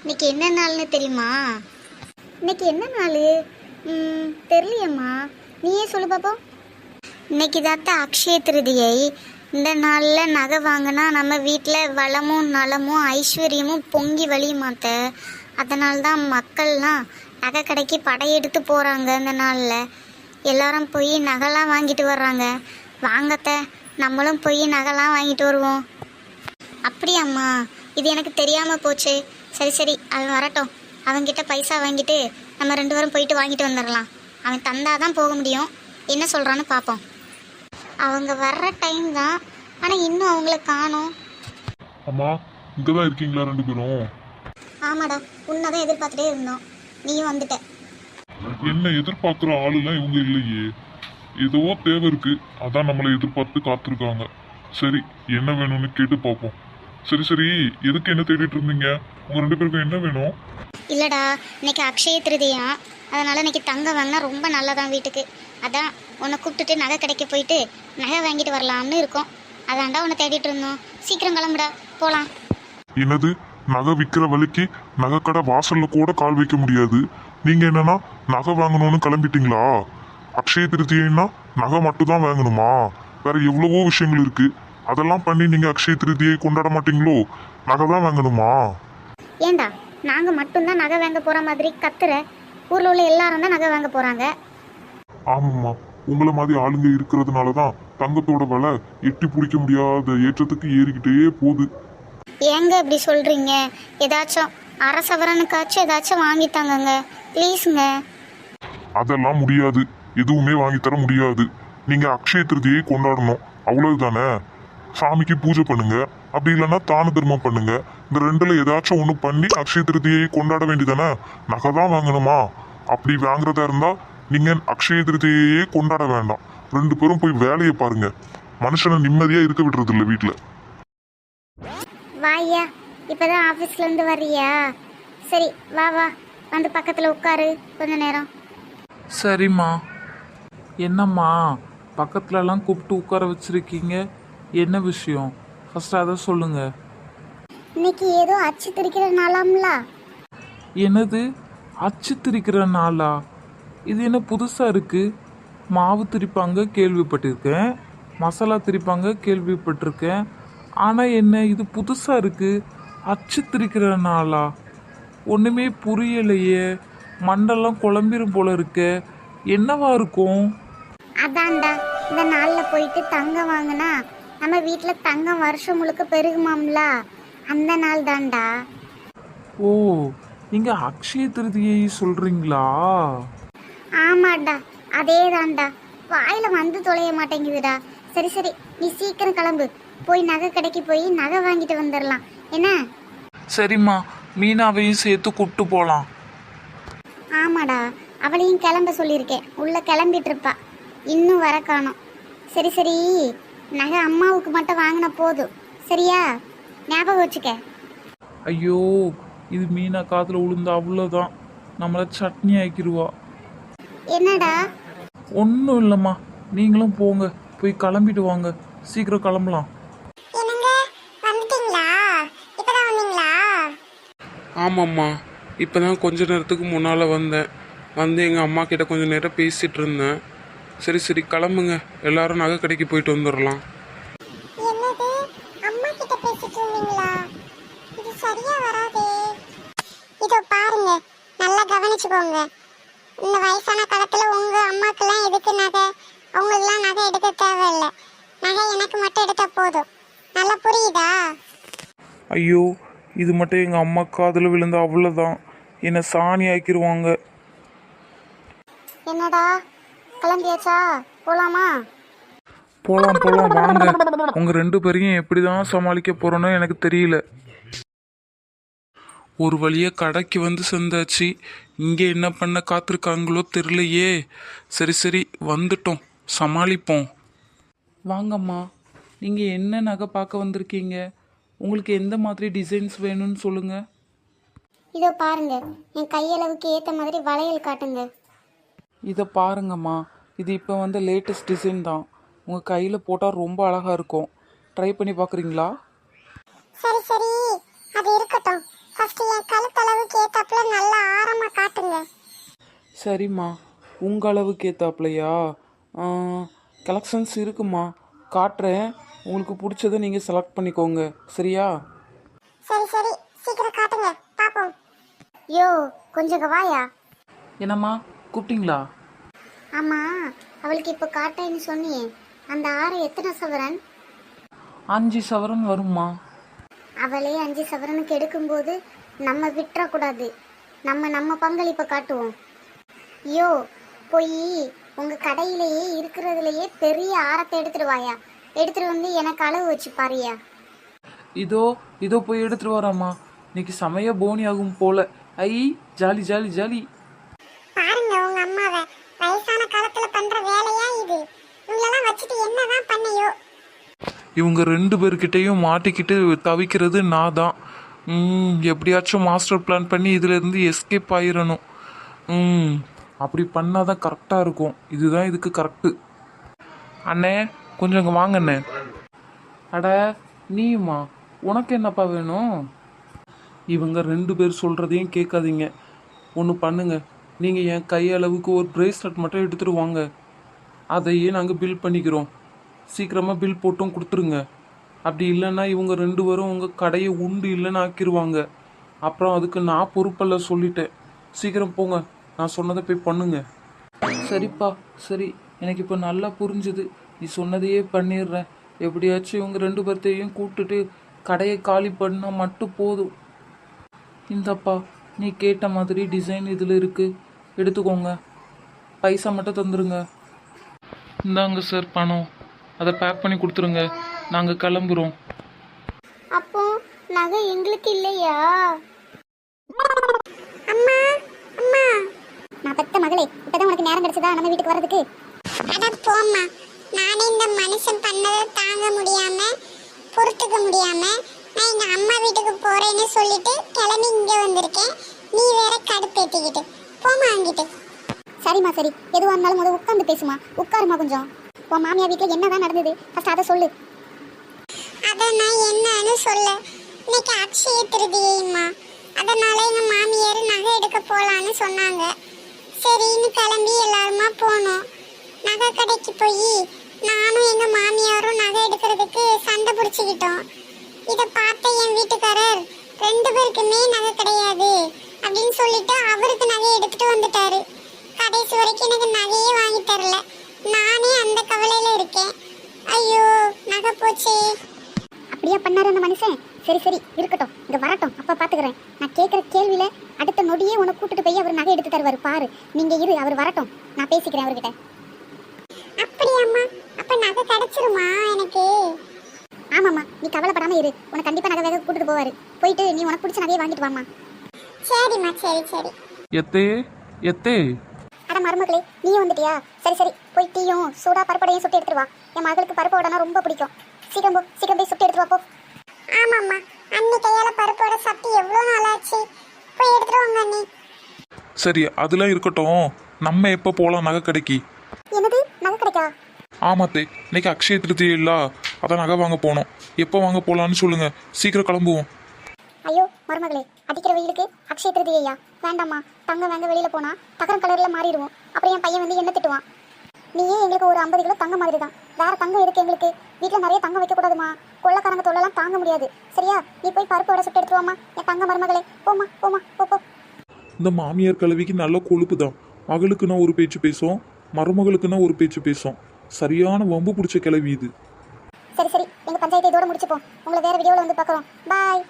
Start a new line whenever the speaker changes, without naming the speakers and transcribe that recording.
இன்னைக்கு என்ன நாள்னு தெரியுமா? இன்னைக்கு என்ன நாள்? தெரியலையம்மா தெரியலையேம்மா. நீயே சொல்லு பாப்போம். இன்னைக்கு தாத்தா அக்ஷய திருதியை இந்த நாளில் நகை வாங்கினா நம்ம வீட்டில் வளமும் நலமும் ஐஸ்வர்யமும் பொங்கி வழியுமாத்த? அதனால தான் மக்கள்லாம் நகை கடைக்கு படையெடுத்து போகிறாங்க இந்த நாளில். எல்லாரும் போய் நகைலாம் வாங்கிட்டு வர்றாங்க. வாங்கத்த நம்மளும் போய் நகைலாம் வாங்கிட்டு வருவோம். அப்படியாம்மா. இது எனக்கு தெரியாமல் போச்சு. சரி சரி. அவன் வரட்டும். அவன்கிட்ட பைசா வாங்கிட்டு நம்ம ரெண்டு பேரும் போயிட்டு வாங்கிட்டு வந்துடலாம் அவன் தந்தாதான் போக முடியும். என்ன சொல்கிறான்னு பார்ப்போம் அவங்க வர்ற டைம் தான். ஆனால் இன்னும் அவங்கள காணோம்.
அம்மா இங்கே தான் இருக்கீங்களா ரெண்டு பேரும்?
ஆமாடா. உன்னை தான் எதிர்பார்த்துட்டே இருந்தோம். நீயும் வந்துட்ட.
என்ன எதிர்பார்க்குற ஆளுலாம் இவங்க இல்லையே. ஏதோ தேவை இருக்கு. அதான் நம்மளை எதிர்பார்த்து காத்திருக்காங்க. சரி என்ன வேணும்னு கேட்டு பார்ப்போம் சரி சரி. எதுக்கு என்ன தேடிட்டு இருந்தீங்க? உங்க ரெண்டு பேருக்கும் என்ன வேணும்?
இல்லைடா இன்னைக்கு அக்ஷய திருதியா. அதனால் இன்னைக்கு தங்கம் வாங்கினா ரொம்ப நல்லதான் வீட்டுக்கு. அதான் உன்னை கூப்பிட்டுட்டு நகை கடைக்கு போயிட்டு நகை வாங்கிட்டு வரலாம்னு இருக்கோம். அதான்டா உன்னை தேடிட்டு இருந்தோம். சீக்கிரம் கிளம்புடா. போகலாம்
என்னது? நகை விற்கிற வழிக்கு நகைக்கடை வாசல்ல கூட கால் வைக்க முடியாது. நீங்க என்னன்னா நகை வாங்கணும்னு கிளம்பிட்டீங்களா? அக்ஷய திருத்தியைன்னா நகை மட்டும் தான் வாங்கணுமா? வேற எவ்வளவோ விஷயங்கள் இருக்கு. அதெல்லாம் பண்ணி நீங்க அக்ஷய திருத்தியை கொண்டாட மாட்டீங்களோ? நகை தான் வாங்கணுமா?
ஏண்டா நாங்கள் மட்டும்தான் நகை வாங்க போகிற மாதிரி கத்துற? ஊரில் உள்ள எல்லாரும் தான் நகை வாங்க போகிறாங்க
ஆமாம்மா உங்களை மாதிரி ஆளுங்க இருக்கிறதுனால தான் தங்கத்தோட விலை எட்டி பிடிக்க முடியாத ஏற்றத்துக்கு ஏறிக்கிட்டே போகுது.
ஏங்க இப்படி சொல்கிறீங்க ஏதாச்சும் அரசவரனுக்காச்சும் ஏதாச்சும் வாங்கித்தாங்கங்க ப்ளீஸுங்க.
அதெல்லாம் முடியாது. எதுவுமே வாங்கி தர முடியாது. நீங்க அக்ஷய திருதியை கொண்டாடணும். அவ்வளவுதானே? சாமிக்கு பூஜை பண்ணுங்க. அப்படி இல்லைன்னா தான தர்மம் பண்ணுங்க. இந்த ரெண்டுல ஏதாச்சும் ஒன்று பண்ணி அக்ஷய திருதியை கொண்டாட வேண்டியதானே? நகை தான் வாங்கணுமா? அப்படி வாங்குறதா இருந்தா நீங்க அக்ஷய திருதியையே கொண்டாட வேண்டாம். ரெண்டு பேரும் போய் வேலையை பாருங்க. மனுஷனை நிம்மதியா இருக்க விடுறது இல்லை வீட்டில்
வாய்யா இப்போதான் ஆஃபீஸ்லேருந்து வர்றியா? சரி வா வா. வந்து பக்கத்தில் உட்காரு. கொஞ்ச நேரம்.
சரிம்மா. என்னம்மா? பக்கத்துலலாம் கூப்பிட்டு உட்கார வச்சிருக்கீங்க. என்ன விஷயம்? ஃபர்ஸ்ட் அதை சொல்லுங்க.
இன்னைக்கு ஏதோ அச்சு திரிக்கிற நாளாம்ல?
என்னது? அச்சு திரிக்கிற நாளா? இது என்ன புதுசாக இருக்கு? மாவு திரிப்பாங்க கேள்விப்பட்டிருக்கேன். மசாலா திரிப்பாங்க கேள்விப்பட்டிருக்கேன். ஆனால் என்ன இது புதுசாக இருக்கு? அச்சு திரிக்கிற நாளா? ஒன்றுமே புரியலையே. மண்டெல்லாம் குழம்பிரும் போல இருக்கே. என்னவா இருக்கும்?
அதான்டா இந்த நாளில் போயிட்டு தங்கம் வாங்கினா நம்ம வீட்டில் தங்கம் வருஷம் முழுக்க பெருகுமாம்ல? அந்த நாள் தான்டா.
ஓ நீங்க அக்ஷய திருதியை சொல்றீங்களா?
ஆமாடா அதே தான்டா. வாயில வந்து தொலைய மாட்டேங்குதுடா. சரி சரி நீ சீக்கிரம் கிளம்பு. போய் நகை கடைக்கு போய் நகை வாங்கிட்டு வந்துடலாம் என்ன?
சரிம்மா மீனாவையும் சேர்த்து கூப்பிட்டு போகலாம்
ஆமாடா அவளையும் கிளம்ப சொல்லியிருக்கேன். உள்ள கிளம்பிட்டு இருப்பா. இன்னும் வர காணோம். சரி சரி. நகை அம்மாவுக்கு மட்டும் வாங்கின போதும். சரியா? ஞாபகம் வச்சுக்க.
ஐயோ இது மீனா காதில் விழுந்த அவ்வளோதான் நம்மளை சட்னி ஆக்கிடுவா
என்னடா?
ஒன்றும் இல்லைம்மா. நீங்களும் போங்க. போய் கிளம்பிட்டு வாங்க. சீக்கிரம் கிளம்பலாம்.
என்னங்க? வந்துட்டீங்களா? இப்பதான் வந்தீங்களா?
ஆமாம்மா. இப்போ தான் கொஞ்ச நேரத்துக்கு முன்னால் வந்தேன். வந்து எங்கள் அம்மா கிட்ட கொஞ்ச நேரம் பேசிகிட்டு இருந்தேன். சரி சரி கிளம்புங்க. எல்லாரும் நகை கடைக்கு போயிட்டு வந்துடலாம்
கவனிச்சுக்கோங்க இந்த வயசான காலத்துல உங்க அம்மாக்கெல்லாம் எதுக்கு நகை? அவங்களுக்குலாம் நகை எடுக்க தேவையில்லை. நகை எனக்கு மட்டும் எடுத்தா போதும். நல்லா புரியுதா?
ஐயோ இது மட்டும் எங்கள் அம்மா காதில் விழுந்த அவ்வளோதான் என்னை சாணி ஆக்கிடுவாங்க
என்னடா? கிளம்பியாச்சா? போலாமா?
போகலாம் போகலாம் வாங்க. உங்கள் ரெண்டு பேரையும் எப்படி தான் சமாளிக்க போகிறோன்னு எனக்கு தெரியல. ஒரு வழியாக கடைக்கு வந்து சேர்ந்தாச்சு. இங்கே என்ன பண்ண காத்திருக்காங்களோ தெரியலையே. சரி சரி வந்துட்டோம். சமாளிப்போம். வாங்கம்மா நீங்கள் என்ன நகை பார்க்க வந்திருக்கீங்க? உங்களுக்கு எந்த மாதிரி டிசைன்ஸ் வேணும்னு சொல்லுங்கள்
இதோ பாருங்க என் கையளவுக்கு ஏத்த மாதிரி வளையல் காட்டுங்க.
இதை பாருங்கம்மா. இது இப்போ வந்து லேட்டஸ்ட் டிசைன் தான். உங்கள் கையில் போட்டால் ரொம்ப அழகாக இருக்கும். ட்ரை பண்ணி பார்க்குறீங்களா
சரி சரி. அது இருக்கட்டும். ஃபர்ஸ்ட் என் கழுத்தளவுக்கு ஏத்தாப்புல நல்ல ஆரமா காட்டுங்க.
சரிம்மா. உங்கள் அளவுக்கு ஏத்தாப்லையா கலெக்ஷன்ஸ் இருக்குமா? காட்டுறேன். உங்களுக்கு பிடிச்சதை நீங்கள் செலக்ட் பண்ணிக்கோங்க. சரியா?
சரி சரி. சீக்கிரம் காட்டுங்க. பாப்போம். யோ கொஞ்சம் வாயா.
என்னம்மா? கூப்பிட்டீங்களா?
ஆமா அவளுக்கு இப்ப காட்டேன்னு சொன்னியே. அந்த ஆறு எத்தனை சவரன்?
அஞ்சு சவரன் வரும்மா.
அவளே அஞ்சு சவரனுக்கு எடுக்கும்போது நம்ம விட்டுறக்கூடாது. நம்ம நம்ம பங்களிப்பை காட்டுவோம். யோ போய் உங்க கடையிலேயே இருக்கிறதுலயே பெரிய ஆரத்தை எடுத்துட்டு வாயா. எடுத்துட்டு வந்து எனக்கு அளவு வச்சு பாரியா.
இதோ இதோ போய் எடுத்துட்டு வரேம்மா. இன்னைக்கு செமைய போனி ஆகும் போல. ஐ ஜாலி ஜாலி ஜாலி
பாருங்க உங்க அம்மாவை வயசான காலத்துல பண்ற வேலையா இது இவங்களெல்லாம் வச்சுட்டு என்னதான் பண்ணையோ
இவங்க ரெண்டு பேர்கிட்டையும் மாட்டிக்கிட்டு தவிக்கிறது நான் தான் எப்படியாச்சும் மாஸ்டர் பிளான் பண்ணி இதுலேருந்து எஸ்கேப் ஆயிடணும் அப்படி பண்ணால் தான் கரெக்டாக இருக்கும். இதுதான் இதுக்கு கரெக்டு அண்ணே கொஞ்சம் இங்கே வாங்க அண்ணே. அட நீயுமா? உனக்கு என்னப்பா வேணும்? இவங்க ரெண்டு பேர் சொல்கிறதையும் கேட்காதீங்க. ஒன்று பண்ணுங்க. நீங்கள் என் கையளவுக்கு ஒரு ப்ரேஸ்லெட் மட்டும் எடுத்துகிட்டு வாங்க. அதையே நாங்கள் பில் பண்ணிக்கிறோம். சீக்கிரமாக பில் போட்டும் கொடுத்துருங்க. அப்படி இல்லைன்னா இவங்க ரெண்டு பேரும் உங்கள் கடையை உண்டு இல்லைன்னு ஆக்கிடுவாங்க அப்புறம் அதுக்கு நான் பொறுப்பல்ல சொல்லிட்டேன். சீக்கிரம் போங்க. நான் சொன்னதை போய் பண்ணுங்க. சரிப்பா சரி. எனக்கு இப்போ நல்லா புரிஞ்சுது. நீ சொன்னதையே பண்ணிடுறேன். எப்படியாச்சும் இவங்க ரெண்டு பேர்த்தையும் கூப்பிட்டுட்டு கடையை காலி பண்ணால் மட்டும் போதும். இந்தப்பா நீ கேட்ட மாதிரி டிசைன் இதில் இருக்குது எடுத்துக்கோங்க. பைசா மட்டும் தந்துடுங்க இந்தாங்க சார் பணம். அதை பேக் பண்ணி கொடுத்துருங்க. நாங்கள் கிளம்புறோம்.
அப்போ நகை எங்களுக்கு இல்லையா? அம்மா அம்மா. நான் பெத்த மகளே இப்பதான் உனக்கு நேரம் கிடைச்சதா? நம்ம வீட்டுக்கு வர்றதுக்கு. அட போம்மா. நானே இந்த மனுஷன் பண்ணதை தாங்க முடியாம பொறுத்துக்க முடியாம நான் எங்க அம்மா வீட்டுக்கு போறேன்னு சொல்லிட்டு கிளம்பி இங்க வந்திருக்கேன். நீ வேற கடுப்பேத்திக்கிட்டு. போமா அங்கிட்டு. சரிம்மா சரி. எதுவாக இருந்தாலும் முதல்ல உட்காந்து பேசுமா உட்காருமா கொஞ்சம். உன் மாமியார் வீட்டில் என்னதான் நடந்தது? ஃபர்ஸ்ட் அதை சொல்லு. அதை நான் என்னன்னு சொல்ல. இன்னைக்கு அக்ஷய திருதியம்மா அதனால எங்க மாமியார் நகை எடுக்க போலான்னு சொன்னாங்க. சரின்னு கிளம்பி எல்லாருமா போனோம். நகை கடைக்கு போய் நானும் எங்க மாமியாரும் நகை எடுக்கிறதுக்கு சண்டை பிடிச்சிக்கிட்டோம். இதை பார்த்த என் வீட்டுக்காரர் ரெண்டு பேருக்குமே நகை கிடையாது அப்படின்னு சொல்லிட்டு அவருக்கு நகை எடுத்துட்டு வந்துட்டாரு. கடைசி வரைக்கும் எனக்கு நகையே வாங்கி தரல. நானே அந்த கவலையில இருக்கேன். ஐயோ நகை போச்சே அப்படியா பண்ணாரு அந்த மனுஷன்? சரி சரி இருக்கட்டும். இங்க வரட்டும். அப்ப பாத்துக்கிறேன். நான் கேட்கிற கேள்வியில அடுத்த நொடியே உன்னை கூட்டிட்டு போய் அவர் நகை எடுத்து தருவாரு. பாரு. நீங்க இரு அவர் வரட்டும். நான் பேசிக்கிறேன் அவர்கிட்ட. அப்படியாம்மா. அப்ப நகை கிடைச்சிருமா எனக்கு? ஆமாம்மா. நீ கவலைப்படாம இரு. உனக்கு கண்டிப்பா நகை வேக கூட்டிட்டு போவாரு. போயிட்டு நீ உனக்கு பிடிச்ச நகையை வாங்கிட்டு வாமா சரிம்மா சரி சரி.
எத்தே எத்தே.
அட மருமகளே நீ வந்துட்டியா? சரி சரி. போய் டீயும் சூடா பருப்படையும் சுட்டு எடுத்துட்டு வா. என் மகளுக்கு பருப்பு வடைனா ரொம்ப பிடிக்கும். சீக்கிரம் போ சீக்கிரம் போய் சுட்டு எடுத்துட்டு வா போ. ஆமாம்மா. அண்ணி கையால பருப்பு வடை சாப்பிட்டு எவ்வளோ நாளாச்சு? போய் எடுத்துட்டு வாங்க அண்ணி.
சரி அதெல்லாம் இருக்கட்டும். நம்ம எப்போ போகலாம் நகை கடைக்கு
என்னது? நகை கிடைக்கா
ஆமாத்தே இன்னைக்கு அக்ஷய திருத்தியை இல்ல. அதான் நகை வாங்க போனோம். எப்போ வாங்க போகலான்னு சொல்லுங்க. சீக்கிரம் கிளம்புவோம்.
ஐயோ மருமகளே அடிக்கிற வெயிலுக்கு அக்ஷய திருதியா வேண்டாம்மா. தங்கம் வாங்க வெளியில போனா தகரம் கலர்ல மாறிடுவோம். அப்புறம் என் பையன் வந்து என்ன திட்டுவான்? நீயே எங்களுக்கு ஒரு ஐம்பது கிலோ தங்கம் மாதிரி தான் வேற தங்கம் எதுக்கு எங்களுக்கு? வீட்டில் நிறைய தங்கம் வைக்க கூடாதுமா கொள்ளக்காரங்க தொல்லலாம் தாங்க முடியாது. சரியா? நீ போய் பருப்பு வடை சுட்டு எடுத்து வாமா என் தங்க மருமகளே. போமா போமா போ போ.
இந்த மாமியார் கலவிக்கு நல்ல கொழுப்பு தான் மகளுக்குன்னா ஒரு பேச்சு பேசும் மருமகளுக்குன்னா ஒரு பேச்சு பேசும். சரியான வம்பு பிடிச்ச கிளவி இது.
சரி சரி. எங்க பஞ்சாயத்து இதோட முடிச்சுப்போம். உங்களை வேற வீடியோவில் வந்து பார்க்குறோம். பாய்